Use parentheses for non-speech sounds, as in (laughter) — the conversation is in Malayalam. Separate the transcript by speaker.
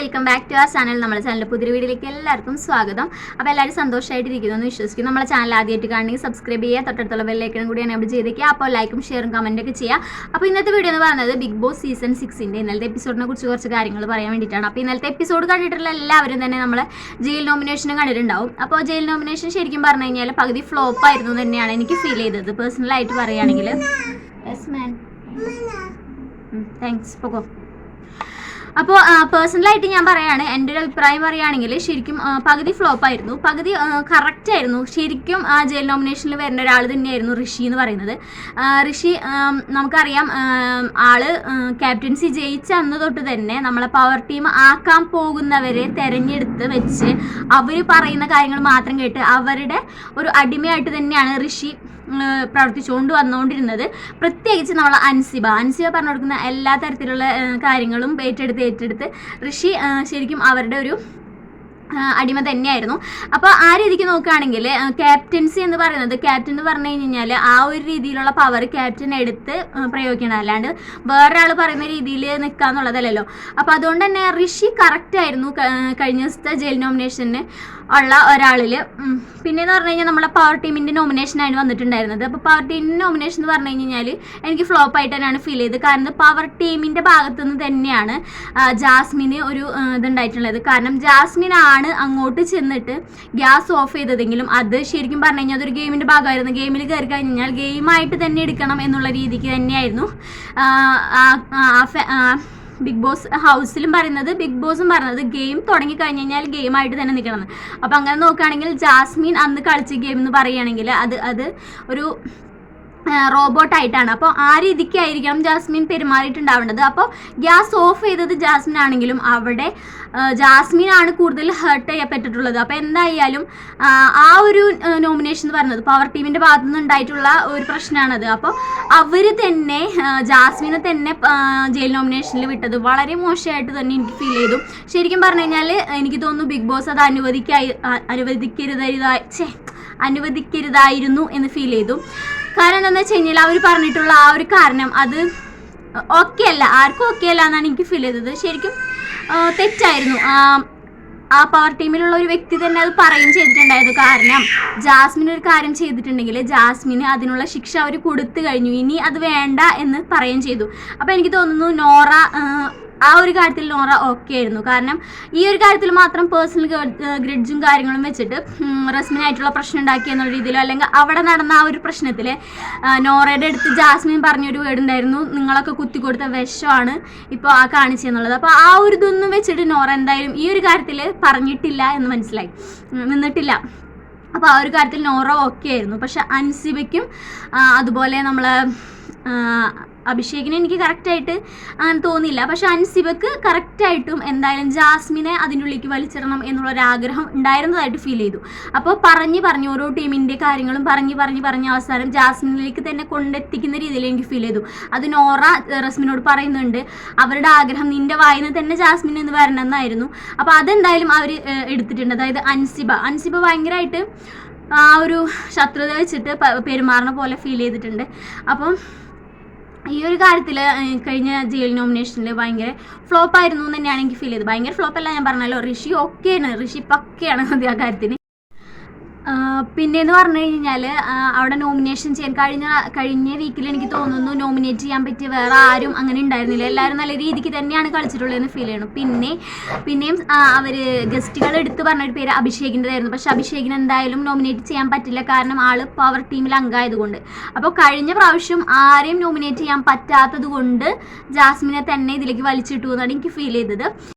Speaker 1: വെൽക്കം ബാക്ക് ടു ആ ചാനൽ നമ്മുടെ ചാനലിൽ പുതിയ വീഡിയോയിലേക്ക് എല്ലാവർക്കും സ്വാഗതം. അപ്പോൾ എല്ലാവരും സന്തോഷമായിട്ടിരിക്കുന്നു എന്ന് വിശ്വസിക്കും നമ്മുടെ ചാനൽ ആദ്യമായിട്ട് കാണണമെങ്കിൽ സബ്സ്ക്രൈബ് ചെയ്യുക തൊട്ടടുത്തുള്ള ബെല്ലേക്കണം കൂടി എനേബിൾ ചെയ്തേക്കുക. അപ്പോൾ ലൈക്കും ഷെയറും കമന്റൊക്കെ ഒക്കെ ചെയ്യുക. അപ്പോൾ ഇന്നത്തെ വീഡിയോ എന്ന് പറയുന്നത് ബിഗ് ബോസ് സീസൺ സിക്സിന്റെ ഇന്നലത്തെ എപ്പിസോഡിനെ കുറിച്ച് കുറച്ച് കാര്യങ്ങൾ പറയാൻ വേണ്ടിയിട്ടാണ്. അപ്പോൾ ഇന്നലത്തെ എപ്പിസോഡ് കണ്ടിട്ടുള്ള എല്ലാവരും തന്നെ നമ്മൾ ജയിൽ നോമിനേഷനും കണ്ടിട്ടുണ്ടാവും. അപ്പോൾ ജയിൽ നോമിനേഷൻ ശരിക്കും പറഞ്ഞു കഴിഞ്ഞാൽ പകുതി ഫ്ലോപ്പ് ആയിരുന്നു തന്നെയാണ് എനിക്ക് ഫീൽ ചെയ്തത്. പേഴ്സണലായിട്ട് പറയുകയാണെങ്കിൽ. Yes man thanks Poco. അപ്പോൾ പേഴ്സണലായിട്ട് ഞാൻ പറയുകയാണ് എന്റെ ഒരു അഭിപ്രായം പറയുകയാണെങ്കിൽ ശരിക്കും പകുതി ഫ്ലോപ്പ് ആയിരുന്നു. പകുതി കറക്റ്റ് ആയിരുന്നു. ശരിക്കും ആ ജയിൽ നോമിനേഷനിൽ വരുന്ന ഒരാൾ തന്നെയായിരുന്നു ഋഷി എന്ന് പറയുന്നത്. ഋഷി നമുക്കറിയാം ആൾ ക്യാപ്റ്റൻസി ജയിച്ച അന്ന് തൊട്ട് തന്നെ നമ്മളെ പവർ ടീം ആക്കാൻ പോകുന്നവരെ തെരഞ്ഞെടുത്ത് വെച്ച് അവർ പറയുന്ന കാര്യങ്ങൾ മാത്രം കേട്ട് അവരുടെ ഒരു അടിമയായിട്ട് തന്നെയാണ് ഋഷി പ്രവർത്തിച്ചുകൊണ്ട് വന്നുകൊണ്ടിരുന്നത്. പ്രത്യേകിച്ച് നമ്മൾ അൻസിബ. അൻസിബ പറഞ്ഞു കൊടുക്കുന്ന എല്ലാ തരത്തിലുള്ള കാര്യങ്ങളും ഏറ്റെടുത്ത് ഏറ്റെടുത്ത് ഋഷി ശരിക്കും അവരുടെ ഒരു അടിമ തന്നെയായിരുന്നു. അപ്പോൾ ആ രീതിക്ക് നോക്കുകയാണെങ്കിൽ ക്യാപ്റ്റൻസി എന്ന് പറയുന്നത് ക്യാപ്റ്റൻ എന്ന് പറഞ്ഞു കഴിഞ്ഞാൽ ആ ഒരു രീതിയിലുള്ള പവർ ക്യാപ്റ്റൻ എടുത്ത് പ്രയോഗിക്കണം. അല്ലാണ്ട് വേറൊരാൾ പറയുന്ന രീതിയിൽ നിൽക്കുക എന്നുള്ളതല്ലല്ലോ. അപ്പോൾ അതുകൊണ്ട് തന്നെ ഋഷി കറക്റ്റ് ആയിരുന്നു ക- കഴിഞ്ഞ ദിവസത്തെ ജയിൽ നോമിനേഷന് ഉള്ള ഒരാളിൽ പിന്നെ എന്ന് പറഞ്ഞു കഴിഞ്ഞാൽ നമ്മളെ പവർ ടീമിന്റെ നോമിനേഷനാണ് വന്നിട്ടുണ്ടായിരുന്നത്. അപ്പോൾ പവർ ടീമിന്റെ നോമിനേഷൻ എന്ന് പറഞ്ഞു കഴിഞ്ഞാൽ എനിക്ക് ഫ്ലോപ്പ് ആയിട്ട് തന്നെയാണ് ഫീൽ ചെയ്തത്. കാരണം പവർ ടീമിന്റെ ഭാഗത്തു നിന്ന് തന്നെയാണ് ജാസ്മിന് ഒരു ഇതുണ്ടായിട്ടുള്ളത്. കാരണം ജാസ്മിൻ ആണ് അങ്ങോട്ട് ചെന്നിട്ട് ഗ്യാസ് ഓഫ് ചെയ്തതെങ്കിലും അത് ശരിക്കും പറഞ്ഞു കഴിഞ്ഞാൽ അതൊരു ഗെയിമിന്റെ ഭാഗമായിരുന്നു. ഗെയിമിൽ കയറി കഴിഞ്ഞാൽ ഗെയിമായിട്ട് തന്നെ എടുക്കണം എന്നുള്ള രീതിക്ക് തന്നെയായിരുന്നു. ബിഗ് ബോസ് ഹൗസിലും പറയുന്നത് ബിഗ് ബോസും പറയുന്നത് ഗെയിം തുടങ്ങി കഴിഞ്ഞ് കഴിഞ്ഞാൽ ഗെയിം ആയിട്ട് തന്നെ നിൽക്കണം. അപ്പം അങ്ങനെ നോക്കുകയാണെങ്കിൽ ജാസ്മിൻ അന്ന് കളിച്ച ഗെയിം എന്ന് പറയുകയാണെങ്കിൽ അത് അത് ഒരു റോബോട്ടായിട്ടാണ് അപ്പോൾ ആ രീതിക്കായിരിക്കണം ജാസ്മിൻ പെരുമാറിയിട്ടുണ്ടാവേണ്ടത്. അപ്പോൾ ഗ്യാസ് ഓഫ് ചെയ്തത് ജാസ്മിൻ ആണെങ്കിലും അവിടെ ജാസ്മിൻ ആണ് കൂടുതൽ ഹേർട്ട് ചെയ്യപ്പെട്ടിട്ടുള്ളത്. അപ്പോൾ എന്തായാലും ആ, ഒരു നോമിനേഷൻ എന്ന് പറയുന്നത് പവർ ടീമിന്റെ ഭാഗത്തു നിന്ന് ഉണ്ടായിട്ടുള്ള ഒരു പ്രശ്നമാണത്. അപ്പോൾ അവർ തന്നെ ജാസ്മിനെ തന്നെ ജയിൽ നോമിനേഷനിൽ വിട്ടത്. വളരെ മോശമായിട്ട് തന്നെ എനിക്ക് ഫീൽ ചെയ്തു. ശരിക്കും പറഞ്ഞു കഴിഞ്ഞാൽ എനിക്ക് തോന്നുന്നു ബിഗ് ബോസ് അത് അനുവദിക്കായി അനുവദിക്കരുതായി അനുവദിക്കരുതായിരുന്നു എന്ന് ഫീൽ ചെയ്തു. കാരണം എന്താണെന്ന് വെച്ച് കഴിഞ്ഞാൽ അവർ പറഞ്ഞിട്ടുള്ള ആ ഒരു കാരണം അത് ഓക്കെ അല്ല. ആർക്കും ഓക്കെ അല്ല എന്നാണ് എനിക്ക് ഫീൽ ചെയ്തത്. ശരിക്കും തെറ്റായിരുന്നു. ആ, പവർ ടീമിലുള്ള ഒരു വ്യക്തി തന്നെ അത് പറയും ചെയ്തിട്ടുണ്ടായത് കാരണം ജാസ്മിൻ ഒരു കാര്യം ചെയ്തിട്ടുണ്ടെങ്കിൽ ജാസ്മിന് അതിനുള്ള ശിക്ഷ അവർ കൊടുത്തു കഴിഞ്ഞു. ഇനി അത് വേണ്ട എന്ന് പറയുകയും ചെയ്തു. അപ്പോൾ എനിക്ക് തോന്നുന്നു നോറ ആ, ഒരു കാര്യത്തിൽ നോറ ഓക്കെ ആയിരുന്നു. കാരണം ഈ ഒരു കാര്യത്തിൽ മാത്രം പേഴ്സണൽ ഗ്രിഡ്ജും കാര്യങ്ങളും വെച്ചിട്ട് റസ്മിനായിട്ടുള്ള പ്രശ്നം ഉണ്ടാക്കി എന്നുള്ള രീതിയിലോ അല്ലെങ്കിൽ അവിടെ നടന്ന ആ ഒരു പ്രശ്നത്തിൽ നോറയുടെ അടുത്ത് ജാസ്മിൻ പറഞ്ഞൊരു വേർഡ് ഉണ്ടായിരുന്നു. നിങ്ങളൊക്കെ കുത്തിക്കൊടുത്ത വിഷമാണ് ഇപ്പോൾ ആ കാണിച്ചെന്നുള്ളത് അപ്പോൾ ആ ഒരു ഇതൊന്നും വെച്ചിട്ട് നോറ എന്തായാലും ഈ ഒരു കാര്യത്തിൽ പറഞ്ഞിട്ടില്ല എന്ന് മനസ്സിലായി. നിന്നിട്ടില്ല. അപ്പോൾ ആ ഒരു കാര്യത്തിൽ നോറ ഓക്കെ ആയിരുന്നു. പക്ഷെ അൻസിബയ്ക്കും അതുപോലെ നമ്മൾ അഭിഷേകിന് എനിക്ക് കറക്റ്റായിട്ട് അങ്ങനെ തോന്നിയില്ല. പക്ഷെ അൻസിബക്ക് കറക്റ്റായിട്ടും എന്തായാലും ജാസ്മിനെ അതിന്റെ ഉള്ളിലേക്ക് വലിച്ചിടണം എന്നുള്ളൊരു ആഗ്രഹം ഉണ്ടായിരുന്നതായിട്ട് ഫീൽ ചെയ്തു. അപ്പോൾ പറഞ്ഞ് പറഞ്ഞ് ഓരോ ടീമിന്റെ കാര്യങ്ങളും പറഞ്ഞ് പറഞ്ഞ് പറഞ്ഞ് അവസാനം ജാസ്മിനിലേക്ക് തന്നെ കൊണ്ടെത്തിക്കുന്ന രീതിയിൽ എനിക്ക് ഫീൽ ചെയ്തു. അത് നോറ റസ്മിനോട് പറയുന്നുണ്ട് അവരുടെ ആഗ്രഹം നിന്റെ വായിന്ന് തന്നെ ജാസ്മിൻ എന്ന് വരണമെന്നായിരുന്നു. അപ്പോൾ അതെന്തായാലും അവർ എടുത്തിട്ടുണ്ട്. അതായത് അൻസിബ. അൻസിബ ഭയങ്കരമായിട്ട് ആ ഒരു ശത്രുത വെച്ചിട്ട് പെരുമാറുന്ന പോലെ ഫീൽ ചെയ്തിട്ടുണ്ട്. അപ്പം ഈ ഒരു കാര്യത്തിൽ കഴിഞ്ഞ ജയിൽ നോമിനേഷനിൽ ഭയങ്കര ഫ്ലോപ്പ് ആയിരുന്നു എന്ന് തന്നെയാണ് എനിക്ക് ഫീൽ ചെയ്തത്. ഭയങ്കര ഫ്ലോപ്പ് അല്ല ഞാൻ പറഞ്ഞല്ലോ ഋഷി ഓക്കെയാണ് ഋഷി പക്കയാണ് (laughs) ആ കാര്യത്തിന്. ആ, പിന്നെന്ന് പറഞ്ഞു കഴിഞ്ഞാൽ അവിടെ നോമിനേഷൻ ചെയ്യാൻ കഴിഞ്ഞ കഴിഞ്ഞ വീക്കിൽ എനിക്ക് തോന്നുന്നു നോമിനേറ്റ് ചെയ്യാൻ പറ്റിയ വേറെ ആരും അങ്ങനെ ഉണ്ടായിരുന്നില്ല. എല്ലാവരും നല്ല രീതിക്ക് തന്നെയാണ് കളിച്ചിട്ടുള്ളതെന്ന് ഫീൽ ചെയ്യണം പിന്നെ പിന്നെയും അവർ ഗസ്റ്റുകൾ എടുത്ത് പറഞ്ഞൊരു പേര് അഭിഷേകിന്റെതായിരുന്നു. പക്ഷെ അഭിഷേകിന് എന്തായാലും നോമിനേറ്റ് ചെയ്യാൻ പറ്റില്ല. കാരണം ആൾ പവർ ടീമിൽ അംഗമായതുകൊണ്ട്. അപ്പോൾ കഴിഞ്ഞ പ്രാവശ്യം ആരെയും നോമിനേറ്റ് ചെയ്യാൻ പറ്റാത്തത് കൊണ്ട് ജാസ്മിനെ തന്നെ ഇതിലേക്ക് വലിച്ചിട്ടു എന്നാണ് എനിക്ക് ഫീൽ ചെയ്തത്.